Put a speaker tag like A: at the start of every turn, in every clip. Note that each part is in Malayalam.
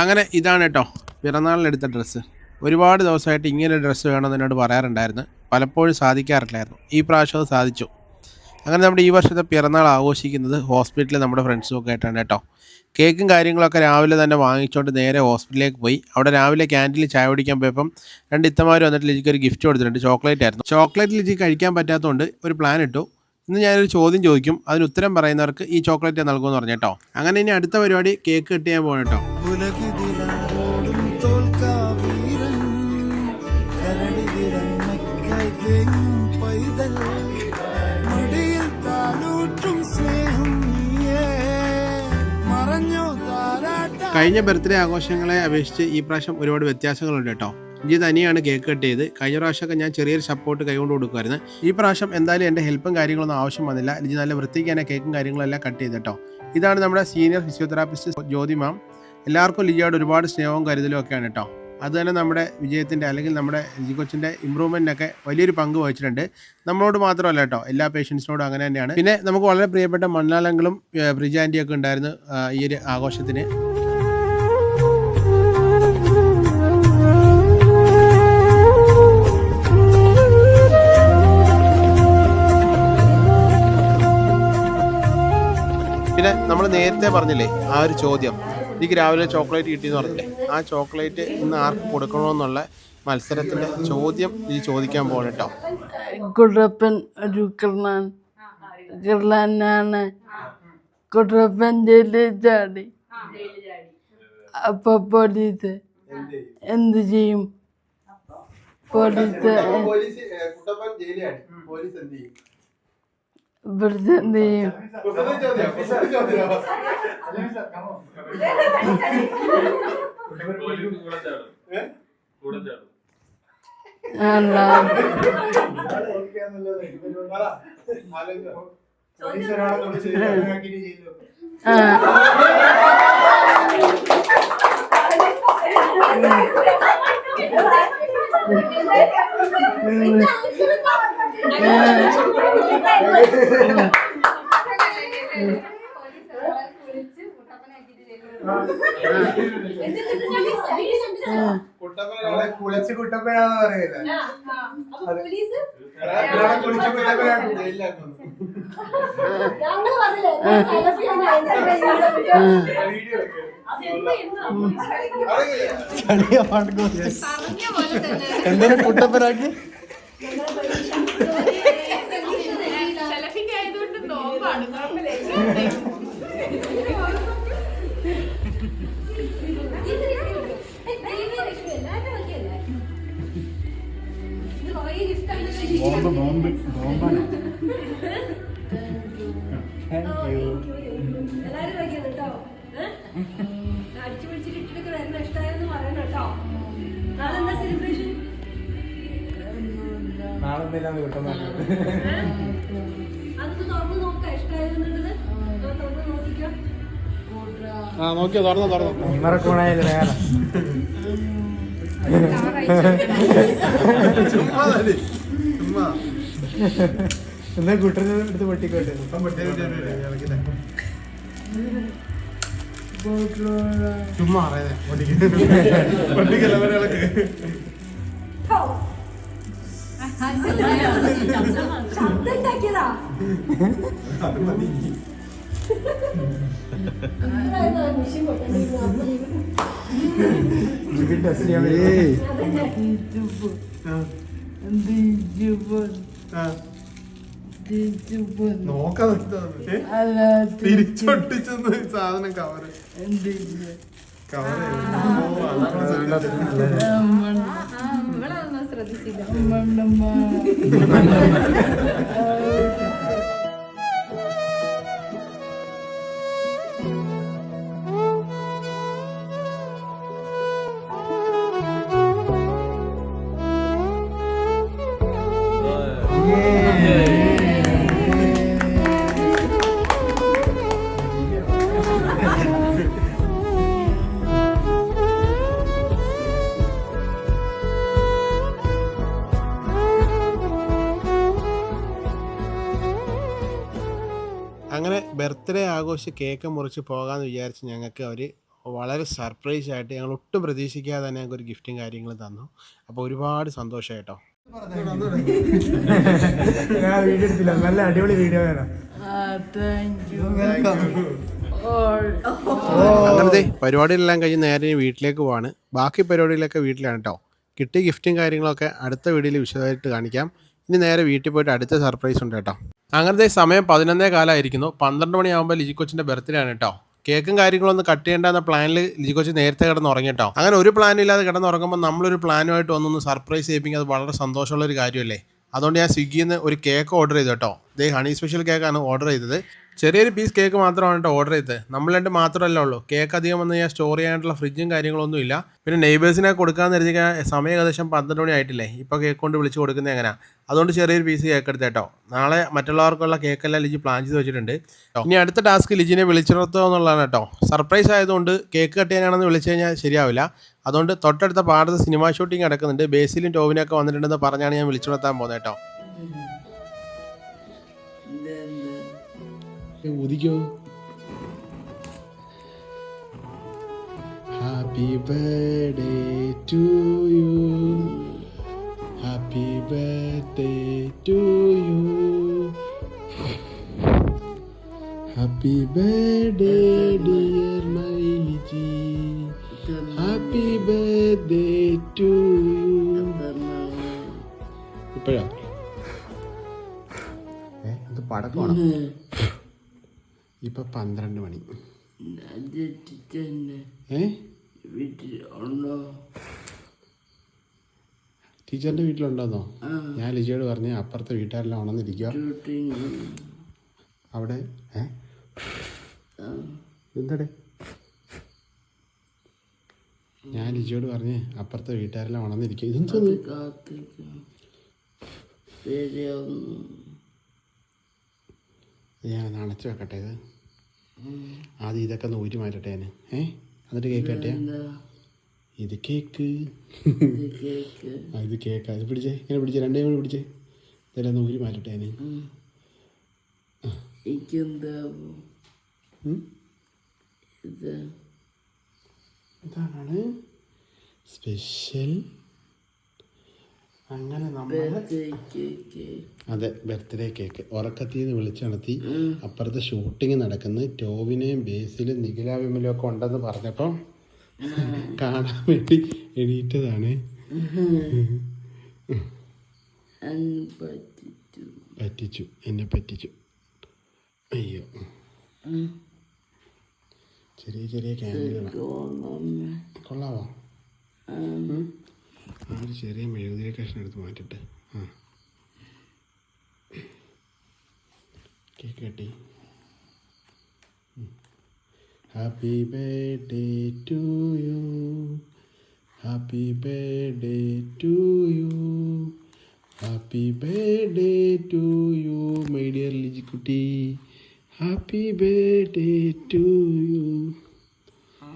A: അങ്ങനെ ഇതാണ് കേട്ടോ. പിറന്നാളിനെടുത്ത ഡ്രസ്സ് ഒരുപാട് ദിവസമായിട്ട് ഇങ്ങനെ ഡ്രസ്സ് വേണമെന്ന് എന്നോട് പറയാറുണ്ടായിരുന്നു. പലപ്പോഴും സാധിക്കാറില്ലായിരുന്നു. ഈ പ്രാവശ്യം സാധിച്ചു. അങ്ങനെ നമ്മുടെ ഈ വർഷത്തെ പിറന്നാൾ ആഘോഷിക്കുന്നത് ഹോസ്പിറ്റലിൽ നമ്മുടെ ഫ്രണ്ട്സും ഒക്കെ ആയിട്ടാണ് കേട്ടോ. കേക്കും കാര്യങ്ങളൊക്കെ രാവിലെ തന്നെ വാങ്ങിച്ചുകൊണ്ട് നേരെ ഹോസ്പിറ്റലിലേക്ക് പോയി. അവിടെ രാവിലെ ക്യാന്റീനിൽ ചായ കുടിക്കാൻ പോയപ്പം രണ്ട് ഇത്തമാർ വന്നിട്ട് ലിജിക്ക് ഒരു ഗിഫ്റ്റ് കൊടുത്തിട്ടുണ്ട്. ചോക്ലേറ്റ് ആയിരുന്നു. ചോക്ലേറ്റ് ലിജി കഴിക്കാൻ പറ്റാത്തതുകൊണ്ട് ഒരു പ്ലാൻ ഇട്ടു. ഇന്ന് ഞാനൊരു ചോദ്യം ചോദിക്കും. അതിന് ഉത്തരം പറയുന്നവർക്ക് ഈ ചോക്ലേറ്റ് നൽകുമെന്ന് പറഞ്ഞു കേട്ടോ. അങ്ങനെ ഇനി അടുത്ത പരിപാടി കേക്ക് കിട്ടിയാൽ പോകണം കേട്ടോ.
B: ഉലകിതിലാരോടും തോൽക്കാവീരൻ. കരടിതിരമ്മയ്ക്കായി തേങ്ങും പൈതൽ. മടിയിൽ താലൂറ്റും സ്നേഹം
A: കഴിഞ്ഞ ബർത്ത്ഡേ ആഘോഷങ്ങളെ അപേക്ഷിച്ച് ഈ പ്രാവശ്യം ഒരുപാട് വ്യത്യാസങ്ങളുണ്ട് കേട്ടോ. ഇഞ്ചി തനിയാണ് കേക്ക് കട്ട് ചെയ്ത്. കഴിഞ്ഞ പ്രാവശ്യമൊക്കെ ഞാൻ ചെറിയൊരു സപ്പോർട്ട് കൈകൊണ്ട് കൊടുക്കുമായിരുന്നു. ഈ പ്രാവശ്യം എന്തായാലും എന്റെ ഹെൽപ്പും കാര്യങ്ങളൊന്നും ആവശ്യം വന്നില്ല. ലിജി നല്ല വൃത്തിക്ക് തന്നെ കേക്കും കാര്യങ്ങളെല്ലാം കട്ട് ചെയ്ത് കേട്ടോ. ഇതാണ് നമ്മുടെ സീനിയർ ഫിസിയോതെറാപ്പിസ്റ്റ് ജ്യോതി മാം എല്ലാവർക്കും ലിജിയോട് ഒരുപാട് സ്നേഹവും കരുതലും ഒക്കെയാണ് കേട്ടോ. അത് തന്നെ നമ്മുടെ വിജയത്തിന്റെ അല്ലെങ്കിൽ നമ്മുടെ ലിജി കൊച്ചിന്റെ ഇമ്പ്രൂവ്മെന്റിനൊക്കെ വലിയൊരു പങ്ക് വഹിച്ചിട്ടുണ്ട്. നമ്മളോട് മാത്രമല്ല കേട്ടോ എല്ലാ പേഷ്യൻസിനോടും അങ്ങനെ തന്നെയാണ്. പിന്നെ നമുക്ക് വളരെ പ്രിയപ്പെട്ട മണ്ണാലങ്ങളും ബ്രിജ ആന്റിയൊക്കെ ഉണ്ടായിരുന്നു ഈ ഒരു ആഘോഷത്തിന്. പിന്നെ നമ്മൾ നേരത്തെ പറഞ്ഞില്ലേ ആ ഒരു ചോദ്യം എനിക്ക് രാവിലെ ചോക്ലേറ്റ് കിട്ടിയെന്ന് പറഞ്ഞില്ലേ? ആ ചോക്ലേറ്റ് ഇന്ന് ആർക്ക് കൊടുക്കണമെന്നുള്ള മത്സരത്തിന്റെ ചോദ്യം നീ ചോദിക്കാൻ പോകണം കേട്ടോ.
C: കുട്ടപ്പൻ ഒരു കിർലാൻ കിർലാനാണ് കുട്ടപ്പൻ ജയിലിൽ ചാടി. അപ്പൊ പോലീസ് എന്ത് ചെയ്യും? പോലീസ് ഇവിടുത്തെ എന്ത് ചെയ്യും ആ
D: കുളിച്ച് കുട്ടപ്പനാന്ന് പറയില്ല? കുളിച്ച് കുട്ടപ്പനാക്കി? ബോംബ് ബോംബ് ബോംബാണ്
E: എല്ലാരും വയ്ക്കുന്നു കേട്ടോ അടിച്ചു പിടിച്ചിട്ടൊക്കെ വരുന്ന ഇഷ്ടമായെന്ന് പറയണം കേട്ടോ നാളെ എന്താ സെലിബ്രേഷൻ
D: നാളെ എന്തെല്ലാം കുട്ടപ്പനാക്കും
E: അതൊന്ന് തുറന്ന് നോക്കാം ഇഷ്ടമായെന്നുള്ളത്
A: ആ നോക്കിയോ തുറന്നോ തുറന്നോ.
D: എന്നാ കുട്ടനെ എടുത്ത് പൊട്ടിക്കോട്ടെ? ചുമ്മാ
E: ശബ്ദം ഉണ്ടാക്കിയതാ.
D: അത് മതി
E: മിഷൻ പൊട്ടുന്നു
D: ടെസ്റ്റ് ചെയ്യാൻ വേണ്ടി ആ, നോക്കാം ഏ? തിരിച്ചൊട്ടിച്ചെന്ന് സാധനം കവറ് കവറ്
A: അങ്ങനെ ബർത്ത്ഡേ ആഘോഷിച്ച് കേക്ക് മുറിച്ച് പോകാമെന്ന് വിചാരിച്ച് ഞങ്ങൾക്ക് അവർ വളരെ സർപ്രൈസ് ആയിട്ട് ഞങ്ങൾ ഒട്ടും പ്രതീക്ഷിക്കാതെ തന്നെ ഞങ്ങൾക്ക് ഒരു ഗിഫ്റ്റും കാര്യങ്ങളും തന്നു. അപ്പോൾ ഒരുപാട് സന്തോഷം കേട്ടോ
D: ഞാൻ വീഡിയോ എടുത്തില്ല. നല്ല അടിപൊളി വീഡിയോ
A: അങ്ങനത്തെ പരിപാടികളെല്ലാം കഴിഞ്ഞ് നേരെ വീട്ടിലേക്ക് പോവാണ്. ബാക്കി പരിപാടികളൊക്കെ വീട്ടിലാണ് കേട്ടോ കിട്ടിയ ഗിഫ്റ്റും കാര്യങ്ങളൊക്കെ അടുത്ത വീഡിയോയിൽ വിശദമായിട്ട് കാണിക്കാം. ഇനി നേരെ വീട്ടിൽ പോയിട്ട് അടുത്ത സർപ്രൈസ് ഉണ്ട് കേട്ടോ അങ്ങനത്തെ സമയം പതിനൊന്നേ കാലമായിരിക്കുന്നു പന്ത്രണ്ട് മണിയാകുമ്പോൾ ലിജി കൊച്ചിന്റെ ബർത്ത്ഡേ ആണ് കേട്ടോ കേക്കും കാര്യങ്ങളും ഒന്ന് കട്ട് ചെയ്യേണ്ടെന്ന പ്ലാനിൽ ലിജി കൊച്ചി നേരത്തെ കിടന്ന് ഉറങ്ങിട്ടോ അങ്ങനെ ഒരു പ്ലാനും ഇല്ലാതെ കിടന്നുറങ്ങുമ്പോൾ നമ്മളൊരു പ്ലാനുമായിട്ട് വന്നൊന്ന് സർപ്രൈസ് ചെയ്യിപ്പിക്കുന്നത് വളരെ സന്തോഷമുള്ള ഒരു കാര്യമല്ലേ? അതുകൊണ്ട് ഞാൻ സ്വിഗ്ഗിയിൽ നിന്ന് ഒരു കേക്ക് ഓർഡർ ചെയ്തു കേട്ടോ ദേ ഹണി സ്പെഷ്യൽ കേക്കാണ് ഓർഡർ ചെയ്തത്. ചെറിയൊരു പീസ് കേക്ക് മാത്രമാണ് കേട്ടോ ഓർഡർ ചെയ്തത്. നമ്മൾ രണ്ട് മാത്രമല്ല ഉള്ളൂ. കേക്ക് അധികം വന്ന് ഞാൻ സ്റ്റോർ ചെയ്യാനായിട്ടുള്ള ഫ്രിഡ്ജും കാര്യങ്ങളൊന്നും ഇല്ല. പിന്നെ നെയ്ബേഴ്സിനെ കൊടുക്കാന്ന് കരുതി സമയം ഏകദേശം പന്ത്രണ്ട് മണി ആയിട്ടില്ലേ? ഇപ്പോൾ കേക്ക് കൊണ്ട് വിളിച്ച് കൊടുക്കുന്നത് എങ്ങനെയാ അതുകൊണ്ട് ചെറിയൊരു പീസ് കേക്ക് എടുത്ത് കേട്ടോ നാളെ മറ്റുള്ളവർക്കുള്ള കേക്കെല്ലാം ലിജി പ്ലാൻ ചെയ്ത് വെച്ചിട്ടുണ്ട്. ഇനി അടുത്ത ടാസ്ക് ലിജിനെ വിളിച്ചിടത്തോ എന്നുള്ളതാണ് കേട്ടോ സർപ്രൈസ് ആയതുകൊണ്ട് കേക്ക് കട്ട് ചെയ്യാനാണെന്ന് വിളിച്ചു കഴിഞ്ഞാൽ ശരിയാവില്ല. അതുകൊണ്ട് തൊട്ടടുത്ത പാടത്ത് സിനിമ ഷൂട്ടിംഗ് നടക്കുന്നുണ്ട്. ബേസിലും ടോവിനൊക്കെ വന്നിട്ടുണ്ടെന്ന് പറഞ്ഞാണ് ഞാൻ വിളിച്ചുണർത്താൻ പോകുന്നത് കേട്ടോ ഉദിക്കോ happy birthday to you happy birthday to you happy birthday dear മൈലിജി happy birthday to you ഇപ്പോഴാ? പടക്കമാണോ? ഇപ്പൊ പന്ത്രണ്ട് മണി. ഏ? ടീച്ചറിന്റെ വീട്ടിലുണ്ടോ ഞാൻ ലിജിയോട് പറഞ്ഞ് അപ്പുറത്തെ വീട്ടുകാരെല്ലാം ഉണർന്നിരിക്കുക അവിടെ? ഏ? എന്തടെ? ഞാൻ ലിജിയോട് പറഞ്ഞ് അപ്പുറത്തെ വീട്ടുകാരെല്ലാം ഉണർന്നിരിക്കുക ഇതെന്തോന്ന് ഞാൻ അണച്ചു വെക്കട്ടെ ഇത്. ആദ്യം ഇതൊക്കെ ഒന്ന് ഊരി മാറ്റട്ടെ ഞാൻ. ഏ? എന്നിട്ട് കേക്ക് ഇത് കേക്ക് ഇത് കേക്ക് അത് പിടിച്ചേ ഇങ്ങനെ പിടിച്ചേ രണ്ടേ കൂടി പിടിച്ചേ. ഇതെല്ലാം ഒന്ന് ഊരി മാറ്റട്ടെ ഞാൻ. ഇതാണ് സ്പെഷ്യൽ അങ്ങനെ നമ്മൾ അതെ ബർത്ത്ഡേ കേക്ക്. ഉറക്കത്തിൽ നിന്ന് വിളിച്ചണത്തി അപ്പുറത്ത് ഷൂട്ടിംഗ് നടക്കുന്നു. ടോവിനെയും ബേസിലും നിഖില വിമലും ഒക്കെ ഉണ്ടെന്ന് പറഞ്ഞപ്പോൾ കാണാൻ വേണ്ടി എണീറ്റതാണ്. പറ്റിച്ചു. എന്നെ പറ്റിച്ചു. അയ്യോ. ചെറിയ ചെറിയ ക്യാൻഡിലാണ് ഒരു ചെറിയ മെഴുകുതിരി കഷ്ണം എടുത്ത് മാറ്റിട്ട്. ആ. കേക്ക് കട്ടി. Happy birthday to you happy birthday to you happy birthday to you my dear ലിജിക്കുട്ടി happy birthday to you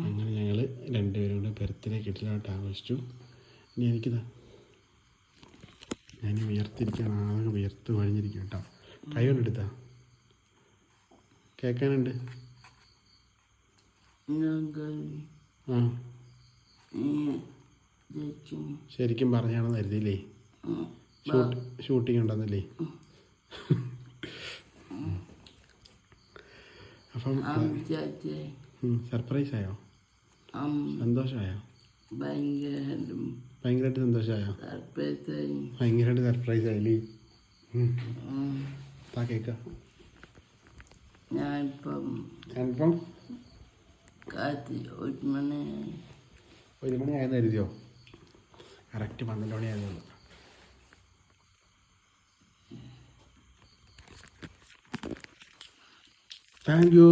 A: അങ്ങനെ ഞങ്ങൾ രണ്ടുപേരും കൂടെ ബർത്ത്ഡേ കിട്ടിലോട്ട് ആഘോഷിച്ചു ഇനി എനിക്കിതാ. ഞാൻ വിയർത്തിരിക്കാൻ ആകെ വിയർത്ത് കഴിഞ്ഞിരിക്കും കേട്ടോ. കൈ കൊണ്ടെടുത്താ കേൾക്കാനുണ്ട്? ആ. ശരിക്കും പറഞ്ഞാണെന്ന് കരുതിയില്ലേ? Shoot shooting ഉണ്ടെന്നല്ലേ? അപ്പം സർപ്രൈസ് ആയോ? സന്തോഷമായോ? ഭയങ്കരമായിട്ട് സന്തോഷമായോ ഭയങ്കരമായിട്ട് സർപ്രൈസ് ആയില്ലേ. താ കേക്ക.
C: ഞാനിപ്പം
A: ഞാനിപ്പം
C: ഒരു മണി
A: ഒരു മണി ആയെന്ന് കരുതിയോ? കറക്റ്റ് പന്ത്രണ്ട് മണി ആയതുള്ളൂ താങ്ക് യു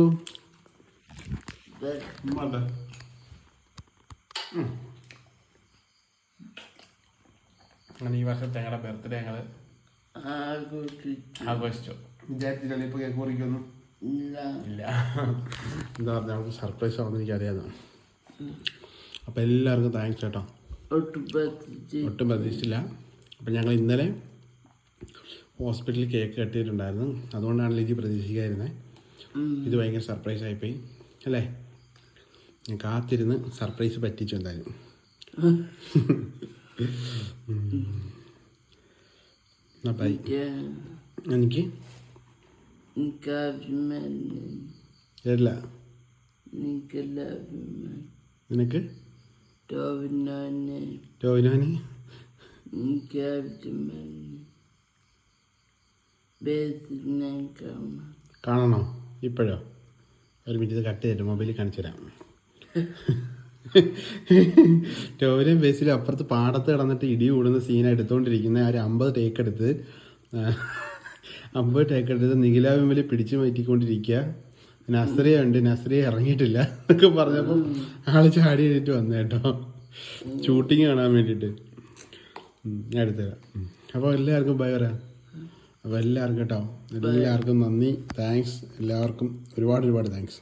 A: അങ്ങനെ ഈ വർഷത്തെ ഞങ്ങളുടെ ബർത്ത്ഡേ ഞങ്ങൾ
C: ആഘോഷിച്ചു.
A: വിചാരിച്ചില്ലല്ലോ ഇപ്പോൾ കേക്ക് കുറിക്കൊന്നും
C: ഇല്ല.
A: ഇല്ല. എന്താ പറഞ്ഞാൽ നമുക്ക് സർപ്രൈസ് ആവുമെന്ന് അപ്പോൾ എല്ലാവർക്കും താങ്ക്സ് കേട്ടോ.
C: ഒട്ടും
A: പ്രതീക്ഷിച്ചില്ല. അപ്പം ഞങ്ങൾ ഇന്നലെ ഹോസ്പിറ്റലിൽ കേക്ക് കെട്ടിയിട്ടുണ്ടായിരുന്നു അതുകൊണ്ടാണ് ലിജി പ്രതീക്ഷിക്കാതിരുന്നത് ഇത് ഭയങ്കര സർപ്രൈസ് ആയിപ്പോയി. അല്ലേ? ഞാൻ കാത്തിരുന്ന് സർപ്രൈസ് പറ്റിച്ചു എന്തായാലും. എനിക്ക്? ഇല്ല. നിനക്ക്?
C: ടോവിനോനെ.
A: കാണണോ. ഇപ്പോഴോ? ഒരു മിനിറ്റ് കട്ട് ചെയ്തിട്ട് മൊബൈലിൽ കാണിച്ചു തരാം. ടോവിനും ബേസിലും അപ്പുറത്ത് പാടത്ത് കിടന്നിട്ട് ഇടി കൂടുന്ന സീൻ എടുത്തുകൊണ്ടിരിക്കുന്ന ഒരു അമ്പത് ടേക്ക് എടുത്ത്. അമ്പത് ടേക്ക് എടുത്ത് നിഖില വിമൽ പിടിച്ചു മാറ്റിക്കൊണ്ടിരിക്കുക നസ്രിയ ഉണ്ട്. നസ്രിയ ഇറങ്ങിയിട്ടില്ല എന്നൊക്കെ പറഞ്ഞപ്പോൾ ആൾ ചാടി എഴുതിട്ട് വന്നു കേട്ടോ. ഷൂട്ടിങ് കാണാൻ വേണ്ടിയിട്ട് എടുത്തുതരാം അപ്പോൾ എല്ലാവർക്കും ബൈ പറയാം. അപ്പോൾ എല്ലാവർക്കും കേട്ടോ. എല്ലാവർക്കും നന്ദി. താങ്ക്സ് എല്ലാവർക്കും ഒരുപാട് ഒരുപാട് താങ്ക്സ്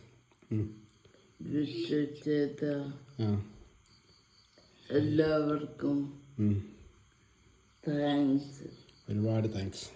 C: എല്ലാവർക്കും താങ്ക്സ്
A: ഒരുപാട് താങ്ക്സ്